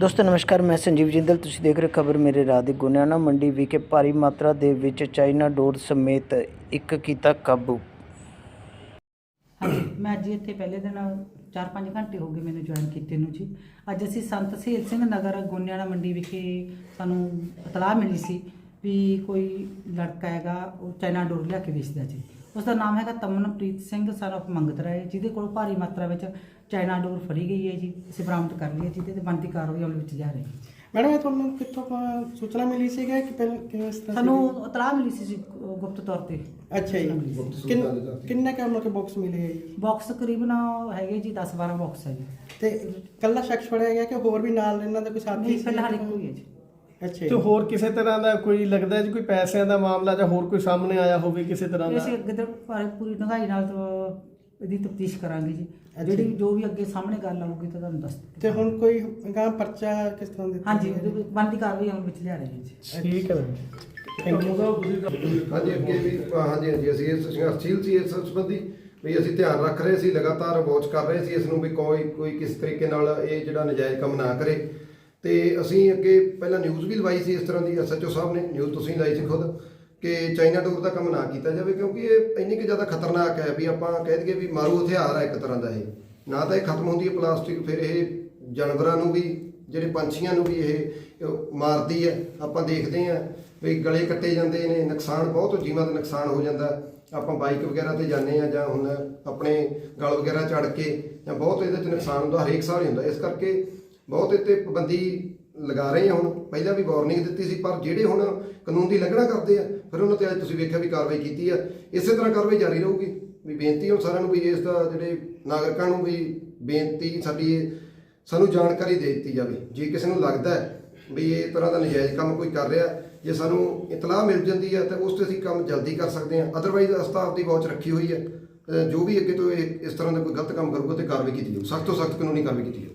ਦੋਸਤੋ, ਨਮਸਕਾਰ, ਮੈਂ ਸੰਜੀਵ ਜਿੰਦਲ। ਤੁਸੀਂ ਦੇਖ ਰਹੇ ਖਬਰ ਮੇਰੇ ਰਾਹ ਦੀ ਗੁਨਿਆਣਾ ਮੰਡੀ ਵਿਖੇ ਭਾਰੀ ਮਾਤਰਾ ਦੇ ਵਿੱਚ ਚਾਈਨਾ ਡੋਰ ਸਮੇਤ ਇੱਕ ਕੀਤਾ ਕਾਬੂ। ਹਾਂਜੀ, ਮੈਂ ਅੱਜ ਇੱਥੇ ਪਹਿਲੇ ਦਿਨ 4-5 ਘੰਟੇ ਹੋ ਗਏ ਮੈਨੂੰ ਜੁਆਇਨ ਕੀਤੇ ਨੂੰ ਜੀ। ਅੱਜ ਅਸੀਂ ਸੰਤ ਸਹੀਲ ਸਿੰਘ ਨਗਰ ਗੁਨਿਆਣਾ ਮੰਡੀ ਵਿਖੇ ਸਾਨੂੰ ਇਤਲਾਹ ਮਿਲੀ ਸੀ ਵੀ ਕੋਈ ਲੜਕਾ ਹੈਗਾ ਉਹ ਚਾਈਨਾ ਡੋਰ ਲਿਆ ਕੇ ਵੇਚਦਾ ਜੀ। ਉਸ ਦਾ ਨਾਮ ਹੈਗਾ ਤਮਨਪ੍ਰੀਤ ਸਿੰਘ ਸਨ ਆਫ ਮੰਗਤ ਰਾਏ। ਜਿਹਦੇ ਕੋਲ ਭਾਰੀ ਮਾਤਰਾ ਵਿੱਚ ਚਾਈਨਾ ਡੋਰ ਫੜੀ ਗਈ ਹੈ ਜੀ ਅਸੀਂ ਬਰਾਮਦ ਕਰ ਲਈ ਹੈ ਜਿਹਦੇ ਤੇ ਬਣਦੀ ਕਾਰਵਾਈ ਅਮਲ ਵਿੱਚ ਜਾ ਰਹੀ ਹੈ। ਮੈਡਮ ਇਹ ਤੁਹਾਨੂੰ ਕਿੱਥੋਂ ਪ- ਸੂਚਨਾ ਮਿਲੀ ਸੀਗਾ ਕਿ ਪਹਿਲਾਂ ਕਿਵੇਂ ਇਸ ਤਰ੍ਹਾਂ ਸਾਨੂੰ ਇਤਲਾਹ ਮਿਲੀ ਸੀ ਜੀ, ਅਹ ਗੁਪਤ ਤੌਰ ਤੇ। ਸੀ? ਅੱਛਾ ਜੀ। ਕਿੰਨ- ਕਿੰਨੇ ਕੰਮ ਕੇ ਬਾਕਸ ਮਿਲੇ ਹੈ ਜੀ? ਬਾਕਸ ਤਕਰੀਬਨ ਹੈਗੇ ਜੀ 10-12 ਬਾਕਸ ਹੈ ਜੀ। ਤੇ ਕੱਲਾ ਸ਼ਖਸ ਫੜਿਆ ਗਿਆ ਕਿ ਹੋਰ ਵੀ ਨਾਲ ਇਹਨਾਂ ਦੇ ਕੋਈ ਸਾਥੀ ਨਹੀਂ ਸੀ? ਫਿਲਹਾਲ ਇੱਕੋ ਹੀ ਹੈ ਜੀ। ਅੱਛਾ ਤੇ ਜੀ ਹੋਰ ਕਿਸੇ ਤਰ੍ਹਾਂ ਦਾ ਕੋਈ ਲੱਗਦਾ ਜੀ ਕੋਈ ਪੈਸਿਆਂ ਦਾ ਮਾਮਲਾ ਜਾਂ ਹੋਰ ਕੋਈ ਸਾਹਮਣੇ ਆਇਆ ਹੋਵੇ ਕਿਸੇ ਤਰ੍ਹਾਂ ਦਾ? ਅਸੀਂ ਅੱਗੇ ਤੋਂ ਪੂਰੀ- ਪੂਰੀ ਡੂੰਘਾਈ ਨਾਲ ਤੋਂ ਇਹਦੀ ਤਫਤੀਸ਼ ਕਰਾਂਗੇ ਜੀ। ਜਿਹੜੀ ਜੋ। ਵੀ ਅੱਗੇ ਸਾਹਮਣੇ ਗੱਲ ਆਊਗੀ ਤਾਂ ਤੁਹਾਨੂੰ ਦੱਸ ਦਿੱਤੀ ਤੇ ਹੁਣ ਕੋਈ ਗਾਂ ਪਰਚਾ ਕਿਸ ਤਰ੍ਹਾਂ ਦਿੱਤਾ ਹਾਂਜੀ ਗਿਆ? ਜੀ? ਬਣਦੀ ਕਾਰਵਾਈ ਅਮਲ ਵਿੱਚ ਲਿਆ ਰਹੇ ਹਾਂ ਜੀ ਠੀਕ ਹੈ ਥੈਂਕ ਯੂ ਹਾਂਜੀ ਅੱਗੇ ਵੀ ਹਾਂਜੀ ਹਾਂਜੀ ਅਸੀਂ ਇਸ ਸੰਘਰਸ਼ੀਲ ਸੀ ਇਸ ਸੰਬੰਧੀ ਵੀ ਅਸੀਂ ਧਿਆਨ ਰੱਖ ਰਹੇ ਸੀ ਲਗਾਤਾਰ ਵਾਚ ਕਰ ਰਹੇ ਸੀ ਇਸ ਨੂੰ ਵੀ ਕੋਈ ਕੋਈ ਕਿਸ ਤਰੀਕੇ ਨਾਲ ਇਹ ਜਿਹੜਾ ਨਜਾਇਜ਼ ਕੰਮ ਨਾ ਕਰੇ। ਤੇ ਅਸੀਂ ਅੱਗੇ ਪਹਿਲਾਂ ਨਿਊਜ਼ ਵੀ ਲਵਾਈ ਸੀ ਇਸ ਤਰ੍ਹਾਂ ਦੀ ਐਸਐਚਓ ਸਾਹਿਬ ਨੇ ਨਿਊਜ਼ ਤੁਸੀਂ ਲਾਈ ਸੀ ਖੁਦ, ਕਿ ਚਾਈਨਾ ਡੋਰ ਦਾ ਕੰਮ ਨਾ ਕੀਤਾ ਜਾਵੇ, ਕਿਉਂਕਿ ਇਹ ਇੰਨੀ ਕਿ ਜ਼ਿਆਦਾ ਖਤਰਨਾਕ ਹੈ ਵੀ ਆਪਾਂ ਕਹਿ ਦਈਏ ਵੀ ਮਾਰੂ ਹਥਿਆਰ ਹੈ ਇੱਕ ਤਰ੍ਹਾਂ ਦਾ ਇਹ। ਨਾ ਤਾਂ ਇਹ ਖਤਮ ਹੁੰਦੀ ਹੈ ਪਲਾਸਟਿਕ, ਫਿਰ ਇਹ ਜਾਨਵਰਾਂ ਨੂੰ ਵੀ, ਜਿਹੜੇ ਪੰਛੀਆਂ ਨੂੰ ਵੀ ਇਹ ਮਾਰਦੀ ਹੈ। ਆਪਾਂ ਦੇਖਦੇ ਹਾਂ ਵੀ ਗਲੇ ਕੱਟੇ ਜਾਂਦੇ ਨੇ, ਨੁਕਸਾਨ ਬਹੁਤ, ਜੀਵਾਂ ਦਾ ਨੁਕਸਾਨ ਹੋ ਜਾਂਦਾ। ਆਪਾਂ ਬਾਈਕ ਵਗੈਰਾ ਤੇ ਜਾਂਦੇ ਆ ਜਾਂ ਹੁਣ ਆਪਣੇ ਗਲ ਵਗੈਰਾ ਚੜ ਕੇ ਜਾਂ ਬਹੁਤ ਇਹਦੇ ਚ ਨੁਕਸਾਨ ਹੁੰਦਾ, ਹਰੇਕ ਸਾਲ ਹੀ ਹੁੰਦਾ। ਇਸ ਕਰਕੇ ਬਹੁਤ ਇੱਥੇ ਪਾਬੰਦੀ ਲਗਾ ਰਹੇ ਆ ਹੁਣ। ਪਹਿਲਾਂ ਵੀ ਵਾਰਨਿੰਗ ਦਿੱਤੀ ਸੀ, ਪਰ ਜਿਹੜੇ ਹੁਣ ਕਾਨੂੰਨ ਦੀ ਲੰਘਣਾ ਕਰਦੇ ਆ, ਫਿਰ ਉਹਨਾਂ ਤੇ ਅੱਜ ਤੁਸੀਂ ਵੇਖਿਆ ਵੀ ਕਾਰਵਾਈ ਕੀਤੀ ਆ। ਇਸੇ ਤਰ੍ਹਾਂ ਕਾਰਵਾਈ ਜਾਰੀ ਰਹੂਗੀ। ਵੀ ਬੇਨਤੀ ਹੁਣ ਸਾਰਿਆਂ ਨੂੰ ਵੀ ਇਸ ਦਾ ਜਿਹੜੇ ਨਾਗਰਿਕਾਂ ਨੂੰ ਵੀ ਬੇਨਤੀ ਸਾਡੀ ਸਾਨੂੰ ਜਾਣਕਾਰੀ ਦੇ ਦਿੱਤੀ ਜਾਵੇ। ਜੇ ਕਿਸੇ ਨੂੰ ਲੱਗਦਾ ਵੀ ਇਹ ਤਰ੍ਹਾਂ ਦਾ ਨਜਾਇਜ਼ ਕੰਮ ਕੋਈ ਕਰ ਰਿਹਾ, ਜੇ ਸਾਨੂੰ ਇਤਲਾਹ ਮਿਲ ਜਾਂਦੀ ਹੈ ਤਾਂ ਉਸ ਤੇ ਅਸੀਂ ਕੰਮ ਜਲਦੀ ਕਰ ਸਕਦੇ ਹਾਂ ਅਦਰਵਾਈਜ਼ ਅਸਤਾ ਆਪਦੀ ਵਾਚ ਰੱਖੀ ਹੋਈ ਹੈ ਜੋ ਵੀ ਅੱਗੇ ਤੋਂ ਇਹ ਇਸ ਤਰ੍ਹਾਂ ਦਾ ਕੋਈ ਗਲਤ ਕੰਮ ਕਰੂਗਾ ਤੇ ਕਾਰਵਾਈ ਕੀਤੀ ਜਾਊ। ਸਖਤ ਤੋਂ ਸਖਤ ਕਾਨੂੰਨੀ ਕਾਰਵਾਈ ਕੀਤੀ ਜਾਊ।